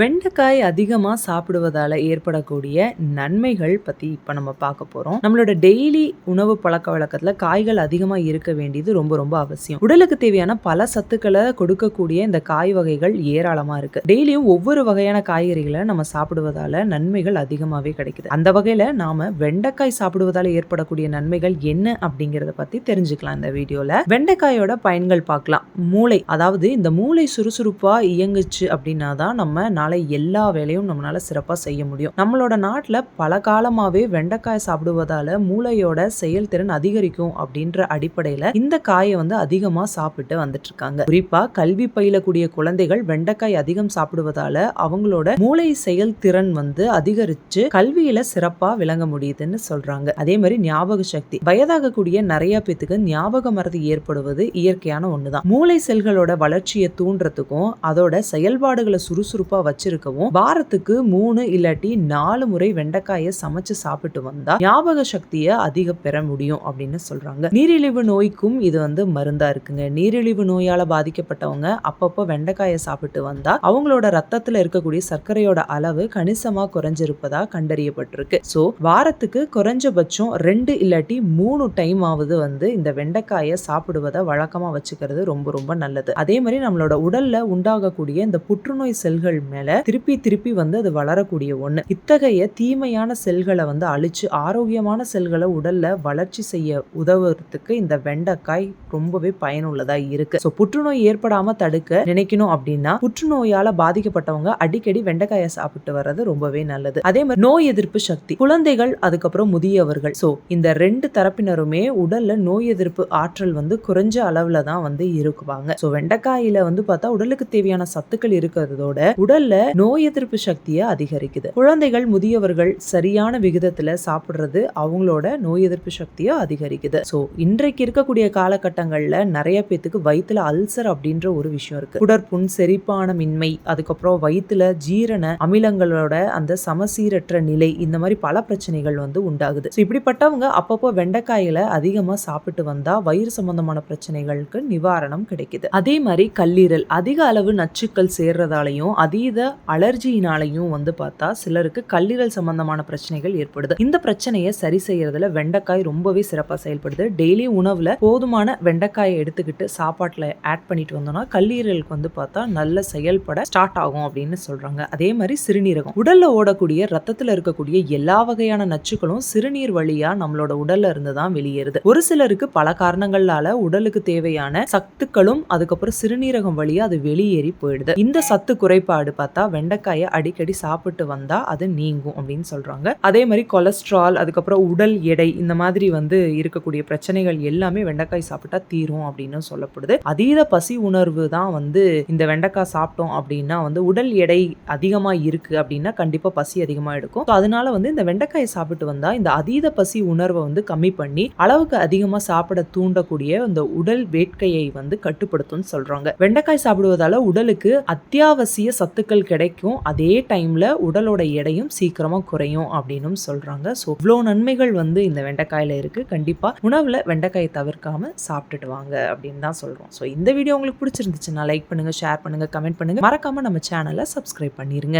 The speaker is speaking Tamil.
வெண்டைக்காய் அதிகமாக சாப்பிடுவதால் ஏற்படக்கூடிய நன்மைகள் பற்றி இப்போ நம்ம பார்க்க போகிறோம் நம்மளோட டெய்லி உணவு பழக்க வழக்கத்தில் காய்கள் அதிகமாக இருக்க வேண்டியது ரொம்ப ரொம்ப அவசியம். உடலுக்கு தேவையான பல சத்துக்களை கொடுக்கக்கூடிய இந்த காய் வகைகள் ஏராளமாக இருக்குது டெய்லியும் ஒவ்வொரு வகையான காய்கறிகளை நம்ம சாப்பிடுவதால் நன்மைகள் அதிகமாகவே கிடைக்குது. அந்த வகையில் நாம் வெண்டைக்காய் சாப்பிடுவதால் ஏற்படக்கூடிய நன்மைகள் என்ன அப்படிங்கிறத பற்றி தெரிஞ்சுக்கலாம் இந்த வீடியோவில் வெண்டைக்காயோட பயன்கள் பார்க்கலாம். மூளை அதாவது இந்த மூளை சுறுசுறுப்பாக இயங்குச்சு அப்படின்னா தான் நம்ம நாளை எல்லா வேலையும் நம்மளால சிறப்பாக செய்ய முடியும். நம்மளோட நாட்டில் பல காலமாகவே வெண்டைக்காய் சாப்பிடுவதால மூளையோட செயல்திறன் அதிகரிக்கும் அப்படின்ற அடிப்படையில் இந்த காயை வந்து அதிகமாக சாப்பிட்டு வந்துட்டு இருக்காங்க குறிப்பாக கல்வி பயிலக்கூடிய குழந்தைகள் வெண்டைக்காய் அதிகம் சாப்பிடுவதால அவங்களோட மூளை செயல்திறன் வந்து அதிகரிச்சு கல்வியில சிறப்பா விளங்க முடியுதுன்னு சொல்றாங்க. அதே மாதிரி ஞாபக சக்தி. வயதாகக்கூடிய நிறைய பேத்துக்கு ஞாபக மறதி ஏற்படுவது இயற்கையான ஒண்ணுதான். மூளை செல்களோட வளர்ச்சியை தூண்டுறதுக்கும் அதோட செயல்பாடுகளை சுறுசுறுப்பா வச்சிருக்கவும் வாரத்துக்கு மூணு இல்லாட்டி நாலு முறை வெண்டைக்காயை சமைச்சு சாப்பிட்டு வந்தா ஞாபக சக்தியை அதிக பெற முடியும் அப்படின்னு சொல்றாங்க. நீரிழிவு நோய்க்கும் இது வந்து மருந்தா இருக்குங்க. நீரிழிவு நோயால பாதிக்கப்பட்டவங்க அப்பப்போ வெண்டைக்காயை சாப்பிட்டு வந்தா அவங்களோட ரத்தத்துல இருக்கக்கூடிய சர்க்கரையோட அளவு கணிசமா குறைஞ்சிருப்பதா கண்டறியப்பட்டிருக்கு. சோ வாரத்துக்கு குறைஞ்சபட்சம் ரெண்டு இல்லாட்டி மூணு டைம் ஆவது வந்து இந்த வெண்டைக்காயை சாப்பிடுவதை வழக்கமா வச்சுக்கிறது ரொம்ப ரொம்ப நல்லது. அதே மாதிரி நம்மளோட உடல்ல உண்டாகக்கூடிய இந்த புற்றுநோய் செல்கள் மேல திருப்பி திருப்பி வந்து அது வளரக்கூடிய ஒண்ணு. இத்தகைய தீமையான செல்களை வந்து அழிச்சு ஆரோக்கியமான செல்களை உடல்ல வளர்ச்சி செய்ய உதவுறதுக்கு இந்த வெண்டைக்காய் ரொம்பவே பயனுள்ளதா இருக்கு. ஸோ புற்றுநோய் ஏற்படாம தடுக்க நினைக்கணும் அப்படின்னா புற்றுநோயால பாதிக்கப்பட்டவங்க அடிக்கடி வெண்டைக்காயை சாப்பிட்டு வர்றது ரொம்பவே நல்லது. அதே மாதிரி நோய் எதிர்ப்பு சக்தி. குழந்தைகள் அதுக்கப்புறம் முதியவர்கள். ஸோ இந்த ரெண்டு தரப்பினருமே உடல்ல நோய் எதிர்ப்பு ஆற்றல் வந்து குறைஞ்ச அளவுல தான் வந்து இருக்குவாங்க. ஸோ வெண்டைக்காயில வந்து பார்த்தா உடலுக்கு தேவையான சத்துக்கள் இருக்கிறதோட உடல்ல நோய் எதிர்ப்பு சக்தியை அதிகரிக்குது. குழந்தைகள் முதியவர்கள் சரியான விகிதத்துல சாப்பிடுறது அவங்களோட நோய் எதிர்ப்பு சக்தியை அதிகரிக்குது. ஸோ இன்றைக்கு இருக்கக்கூடிய காலகட்டங்கள்ல நிறைய பேத்துக்கு வயிற்றுல அல்சர் அப்படின்ற ஒரு விஷயம் இருக்கு. குடற்புண் செரிப்பான மின்மை அதுக்கப்புறம் வயிற்றுல ஜீரண அமிலங்களோட அந்த சமசீரற்ற நிலை இந்த மாதிரி பல பிரச்சனைகள் வந்து உண்டாகுது. ஸோ இப்படிப்பட்டவங்க அப்பப்போ வெண்டைக்காயில அதிகமா சாப்பிட்டு வந்தா வயிறு சம்பந்தமான பிரச்சனைகளுக்கு நிவாரணம் கிடைக்குது. அதே மாதிரி கல்லீரல் அதிக அளவு நச்சுக்கள் சேர்றதாலையும் அதீத அலர்ஜியினாலையும் வந்து பார்த்தா சிலருக்கு கல்லீரல் சம்பந்தமான பிரச்சனைகள் ஏற்படுது. இந்த பிரச்சனையை சரி செய்யறதுல வெண்டைக்காய் ரொம்பவே சிறப்பாக செயல்படுது. டெய்லி உணவுல போதுமான வெண்டைக்காயை எடுத்துக்கிட்டு சாப்பாட்டில் ஆட் பண்ணிட்டு வந்தோம்னா கல்லீரலுக்கு வந்து பார்த்தா நல்ல செயல்பட ஸ்டார்ட் ஆகும் அப்படின்னு சொல்றாங்க. அதே மாதிரி சிறுநீரகம். உடல்ல ஓடக்கூடிய ரத்தத்தில் இருக்கக்கூடிய எல்லா வகையான நச்சுக்களும் சிறுநீர் வழியா நம்மளோட உடல்ல இருந்து தான் வெளியேறுது. ஒரு சிலருக்கு பல காரணங்களால உடலுக்கு தேவையான சத்துக்களும் அதுக்கப்புறம் சிறுநீரகம் வழியா அது வெளியேறி போயிடுது. இந்த சத்து குறைபாடு பார்த்தா பார்த்தா வெண்டைக்காயை அடிக்கடி சாப்பிட்டு வந்தா அது நீங்கும் அப்படின்னு சொல்றாங்க. அதே மாதிரி கொலஸ்ட்ரால் அதுக்கப்புறம் உடல் எடை இந்த மாதிரி வந்து இருக்கக்கூடிய பிரச்சனைகள் எல்லாமே வெண்டைக்காய் சாப்பிட்டா தீரும் அப்படின்னு சொல்லப்படுது. அதீத பசி உணர்வு தான் வந்து இந்த வெண்டைக்காய் சாப்பிட்டோம் அப்படின்னா வந்து உடல் எடை அதிகமா இருக்கு அப்படின்னா கண்டிப்பா பசி அதிகமா எடுக்கும். அதனால வந்து இந்த வெண்டைக்காயை சாப்பிட்டு வந்தா இந்த அதீத பசி உணர்வை வந்து கம்மி பண்ணி அளவுக்கு அதிகமா சாப்பிட தூண்டக்கூடிய இந்த உடல் வேட்கையை வந்து கட்டுப்படுத்தும் சொல்றாங்க. வெண்டைக்காய் சாப்பிடுவதால உடலுக்கு அத்தியாவசிய சத்துக்கள் கிடைக்கும். அதே டைமில் உடலோட எடையும் சீக்கிரமாக குறையும் அப்படின்னு சொல்கிறாங்க ஸோ இவ்வளோ நன்மைகள் வந்து இந்த வெண்டைக்காயில் இருக்குது கண்டிப்பாக உணவில் வெண்டைக்காயை தவிர்க்காம சாப்பிட்டுட்டு வாங்க அப்படின்னு தான் சொல்கிறோம் ஸோ இந்த வீடியோ உங்களுக்கு பிடிச்சிருந்துச்சுன்னா லைக் பண்ணுங்கள் ஷேர் பண்ணுங்க கமெண்ட் பண்ணுங்க. மறக்காமல் நம்ம சேனலை சப்ஸ்கிரைப் பண்ணிருங்க.